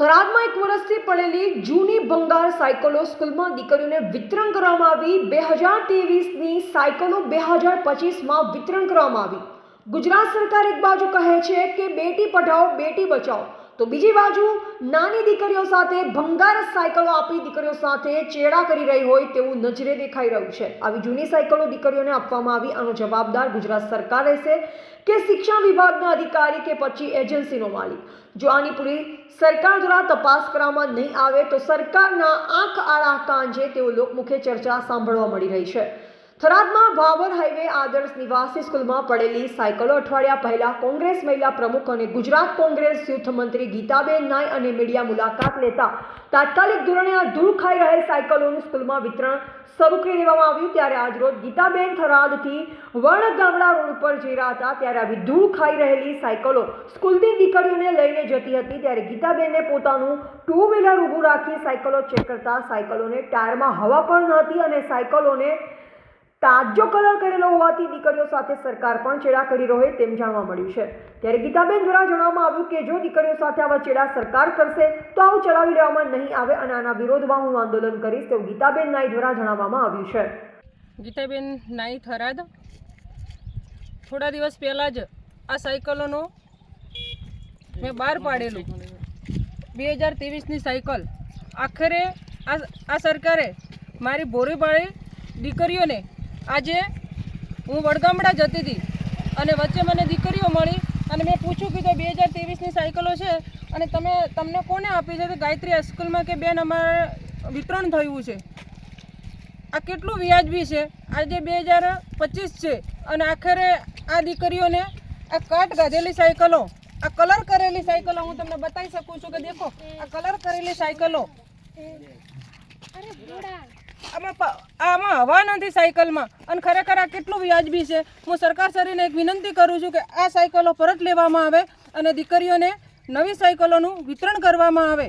થરાદમાં એક વર્ષથી પડેલી જૂની ભંગાર સાયકલો સ્કૂલમાં દીકરીઓને વિતરણ કરવામાં આવી. બે હજાર ત્રેવીસની સાયકલો બે હજાર પચીસમાં વિતરણ કરવામાં આવી. ગુજરાત સરકાર એક બાજુ કહે છે કે બેટી પઢાઓ, બેટી બચાવો તો બીજી બાજુ, નાની દીકરીઓ સાથે ભંગાર સાયકલો આપી દીકરીઓ સાથે ચેડા કરી રહી હોય તેવું નજરે દેખાઈ રહ્યું છે. આવી જૂની સાયકલો દીકરીઓને આપવામાં આવી. આનો જવાબદાર ગુજરાત સરકાર રહેશે કે શિક્ષણ વિભાગના અધિકારી કે પછી એજન્સીનો માલિક? જો આની પૂરી સરકાર દ્વારા તપાસ કરવામાં નહીં આવે તો સરકારના આંખ આડા કાંજે તેઓ લોકમુખે ચર્ચા સાંભળવા મળી રહી છે. થરાદમાં ભાવર હાઈવે આદર્શ નિવાસી સ્કૂલમાં પડેલી સાયકલો અઠવાડિયા પહેલા કોંગ્રેસ મહિલા પ્રમુખ અને ગુજરાત કોંગ્રેસ યુથ મંત્રી ગીતાબેન નાય અને મીડિયા મુલાકાત લેતા તાત્કાલિક ધોરણે આ ધૂળ ખાઈ રહેલ સાયકલોનું સ્કૂલમાં વિતરણ શરૂ કરી દેવામાં આવ્યું. ત્યારે આજરોજ ગીતાબેન થરાદથી વર્ણ ગામડા રોડ ઉપર જઈ રહ્યા હતા. ત્યારે આવી ધૂળ ખાઈ રહેલી સાયકલો સ્કૂલની દીકરીઓને લઈને જતી હતી. ત્યારે ગીતાબેનને પોતાનું ટુ વ્હીલર ઊભું રાખી સાયકલો ચેક કરતા સાયકલોને ટાયરમાં હવા પણ ન હતી અને સાયકલોને તાજો કલર કરેલો હોવાથી દીકરીઓ સાથે સરકાર પણ ચેડા કરી હોય તેમ જાણવા મળ્યું છે. ત્યારે ગીતાબેન દ્વારા જણાવવામાં આવ્યું કે જો દીકરીઓ સાથે આવા ચેડા સરકાર કરશે, તો આવું ચલાવી લેવામાં નહીં આવે અને આના વિરોધમાં હું આંદોલન કરીશ તેવું ગીતાબેન નાઈ દ્વારા જણાવવામાં આવ્યું છે. ગીતાબેન નાઈ થરાદ, થોડા દિવસ પહેલાં જ આ સાયકલોનો મેં બહાર પાડેલું. બે હજાર ત્રેવીસની સાયકલ. આખરે આ સરકારે મારી ભોરીભાળી દીકરીઓને આજે હું વડગામડા જતી હતી અને વચ્ચે મને દીકરીઓ મળી અને મેં પૂછ્યું કે બે હજાર ત્રેવીસની સાયકલો છે અને તમે, તમને કોને આપી છે તો ગાયત્રી હાઈસ્કૂલમાં કે બેન અમારે વિતરણ થયું છે? આ કેટલું વ્યાજબી છે? આજે બે હજાર પચીસ છે અને આખરે આ દીકરીઓને આ કાટ ગાધેલી સાયકલો, આ કલર કરેલી સાયકલો હું તમને બતાવી શકું છું કે દેખો, આ કલર કરેલી સાયકલો. આમાં આમાં હવા નથી સાયકલમાં. અને ખરેખર આ કેટલું વ્યાજબી છે. હું સરકાર શ્રીને એક વિનંતી કરું છું કે આ સાયકલો પરત લેવામાં આવે અને દીકરીઓને નવી સાયકલોનું વિતરણ કરવામાં આવે.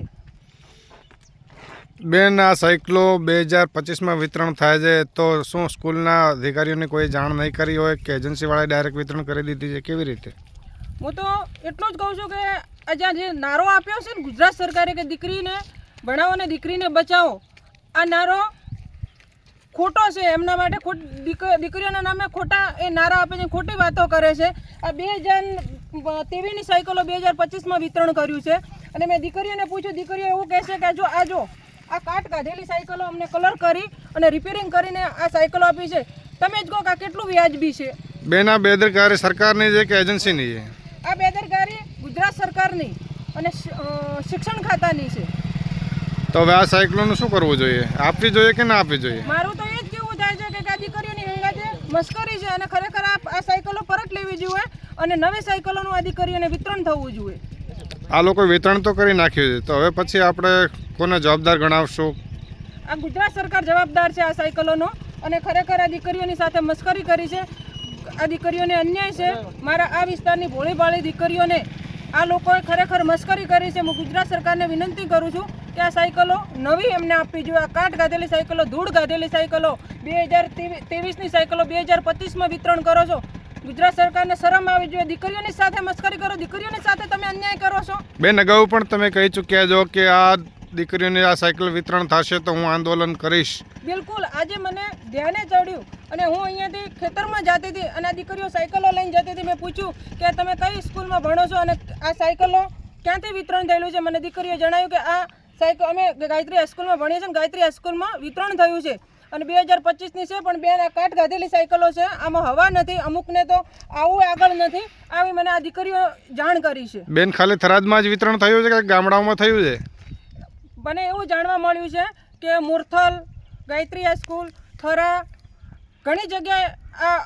બેન આ સાયકલો બે હજાર પચીસમાં વિતરણ થાય છે. તો શું સ્કૂલના અધિકારીઓને કોઈ જાણ નહીં કરી હોય કે એજન્સીવાળાએ ડાયરેક્ટ વિતરણ કરી દીધી છે? કેવી રીતે? હું તો એટલું જ કહું છું કે જ્યાં જે નારો આપ્યો છે ને ગુજરાત સરકારે કે દીકરીને ભણાવો ને દીકરીને બચાવો આ નારો ખોટો છે એમના માટે ખોટ દીકરીઓના નામે ખોટા એ નારા આપે છે ખોટી વાતો કરે છે. આ બે હજાર તેવીની સાયકલો બે હજાર પચીસમાં વિતરણ કર્યું છે. અને મેં દીકરીઓને પૂછ્યું દીકરીઓ એવું કહેશે કે જો આ જો આ કાટ કાઢેલી સાયકલો અમને કલર કરી અને રિપેરિંગ કરીને આ સાયકલો આપી છે. તમે જ કહો કે આ કેટલું વ્યાજબી છે. બેન આ બેદરકારી સરકારની છે કે એજન્સીની છે. આ બેદરકારી ગુજરાત સરકારની અને શિક્ષણ ખાતાની છે. તો હવે આ સાયકલોનું શું કરવું જોઈએ? આપવી જોઈએ કે ના આપવી જોઈએ? મારું તો એ જ કેવું થાય છે કે આ દીકરીઓની મસ્કરી છે અને ખરેખર આ આ સાયકલો પરત લેવી જોઈએ અને નવી સાયકલોનું આ દીકરીઓને વિતરણ થવું જોઈએ. આ લોકો વિતરણ તો કરી નાખ્યું છે. તો હવે પછી આપણે કોને જવાબદાર ગણાવશું? આ ગુજરાત સરકાર જવાબદાર છે આ સાયકલોનો અને ખરેખર આ દીકરીઓની સાથે મશ્કરી કરી છે. આ દીકરીઓને અન્યાય છે. મારા આ વિસ્તારની ભોળીભાળી દીકરીઓને આ લોકોએ ખરેખર મશ્કરી કરી છે. હું ગુજરાત સરકારને વિનંતી કરું છું કે આ સાયકલો નવી એમને આપવી જોઈએ. આ કાટ ગાધેલી સાયકલો ધૂળ ગાધેલી સાયકલો. બે હજાર ત્રેવીસની સાયકલો બે હજાર પચીસમાં વિતરણ કરો છો. ગુજરાત સરકારને શરમ આવી જોઈએ. દીકરીઓની સાથે મસ્કરી કરો. દીકરીઓની સાથે તમે અન્યાય કરો છો. બેન અગાઉ પણ તમે કહી ચૂક્યા છો કે આ દીકરીઓને આ સાયકલ વિતરણ થશે તો હું આંદોલન કરીશ. બિલકુલ. આજે મને ધ્યાને ચડ્યું અને હું અહીંયાથી ખેતરમાં જતી હતી અને આ દીકરીઓ સાયકલો લઈને જતી હતી. મેં પૂછ્યું કે તમે કઈ સ્કૂલમાં ભણો છો અને આ સાયકલો ક્યાંથી વિતરણ થયેલું છે? મને દીકરીઓ જણાવ્યું કે આ સાયકલ અમે ગાયત્રી હાઈસ્કૂલમાં ભણીએ છીએ ને ગાયત્રી હાઈસ્કૂલમાં વિતરણ થયું છે. અને બે હજાર પચીસની છે પણ બેન આ કાટ ગાધેલી સાયકલો છે. આમાં હવા નથી અમુકને તો આવું આગળ નથી. આવી મને આ દીકરીઓ જાણ કરી છે. બેન ખાલી થરાદમાં જ વિતરણ થયું છે કે ગામડાઓમાં થયું છે? મને એવું જાણવા મળ્યું છે કે મુરથલ ગાયત્રી હાઈસ્કૂલ થરા ઘણી જગ્યાએ આ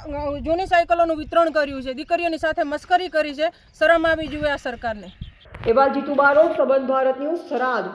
જૂની સાયકલોનું વિતરણ કર્યું છે. દીકરીઓની સાથે મસ્કરી કરી છે. શરમ આવી જોઈએ આ સરકારને. એવા જીતુ બારો સંબંધ ભારત ન્યૂઝ થરાદ.